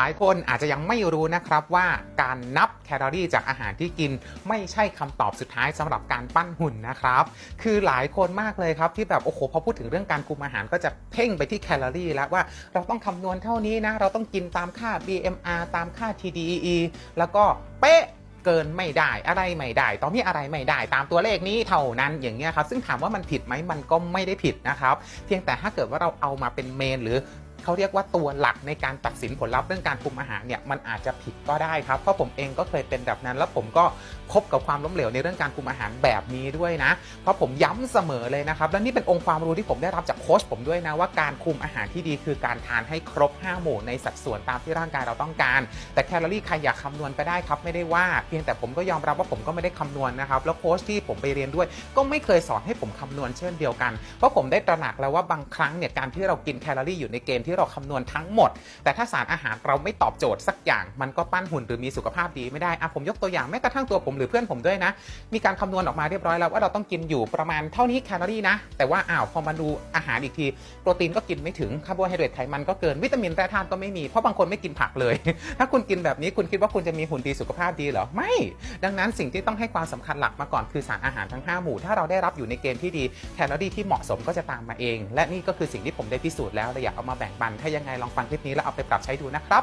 หลายคนอาจจะยังไม่รู้นะครับว่าการนับแคลอรี่จากอาหารที่กิน ไม่ใช่คำตอบสุดท้ายสำหรับการปั้นหุ่นนะครับ คือหลายคนมากเลยครับที่แบบโอ้โหพอพูดถึงเรื่องการคุมอาหารก็จะเพ่งไปที่แคลอรี่แล้วว่าเราต้องคำนวณเท่านี้นะ เราต้องกินตามค่า BMR ตามค่า TDEE แล้วก็เป๊ะเกินไม่ได้อะไรไม่ได้ ตอนนี้อะไรไม่ได้ตามตัวเลขนี้เท่านั้นอย่างเงี้ยครับซึ่งถามว่ามันผิดไหมมันก็ไม่ได้ผิดนะครับ เพียงแต่ถ้าเกิดว่าเราเอามาเป็นเมนหรือ เขาเรียกว่าตัวหลักในการตัดสินผลลัพธ์เรื่องการคุมอาหารเนี่ยมันอาจจะผิดก็ได้ครับเพราะผมเองก็เคยเป็นแบบนั้น แล้วผมก็พบกับความล้มเหลวในเรื่องการคุมอาหารแบบนี้ด้วยนะ เพราะผมย้ำเสมอเลยนะครับและนี่เป็นองค์ความรู้ที่ผมได้รับจากโค้ชผมด้วยนะว่าการคุมอาหารที่ดีคือการทานให้ครบ 5 หมู่ในสัดส่วนตามที่ร่างกายเราต้องการ แต่แคลอรี่ใครอยากคำนวณไปได้ครับไม่ได้ว่า เพียงแต่ผมก็ยอมรับว่าผมก็ไม่ได้คำนวณนะครับแล้วโค้ชที่ผมไปเรียนด้วย ก็ไม่เคยสอนให้ผมคำนวณเช่นเดียวกัน เพราะผมได้ตระหนักแล้วว่าบางครั้งเนี่ยการที่เรากินแคลอรี่อยู่ในเกณฑ์ที่เราคำนวณทั้งหมด แต่ถ้าสารอาหารเราไม่ตอบโจทย์สักอย่าง มันก็ปั้นหุ่นหรือมีสุขภาพดีไม่ได้อะผมยกตัวอย่างแม้กระทั่งตัวผมหรือเพื่อนผมด้วยนะ มีการคำนวณออกมาเรียบร้อยแล้วว่าเราต้องกินอยู่ประมาณเท่านี้แคลอรี่นะ แต่ว่าอ้าวพอมาดูอาหารอีกที โปรตีนก็กินไม่ถึงคาร์โบไฮเดรตไขมันก็เกินวิตามินแร่ธาตุก็ไม่มีเพราะบางคนไม่กินผักเลย ถ้าคุณกินแบบนี้คุณคิดว่าคุณจะมีหุ่นดีสุขภาพดีเหรอไม่ ดังนั้นสิ่งที่ต้องให้ความสำคัญหลักมาก่อนคือสารอาหารทั้ง 5 หมู่ ถ้าเราได้รับอยู่ในเกณฑ์ที่ดีแคลอรี่ที่เหมาะสมก็จะตามมาเอง และนี่ก็คือสิ่งที่ผมได้พิสูจน์แล้วและอยากเอามาแบ่งปัน ถ้ายังไงลองฟังคลิปนี้แล้วเอาไปปรับใช้ดูนะครับ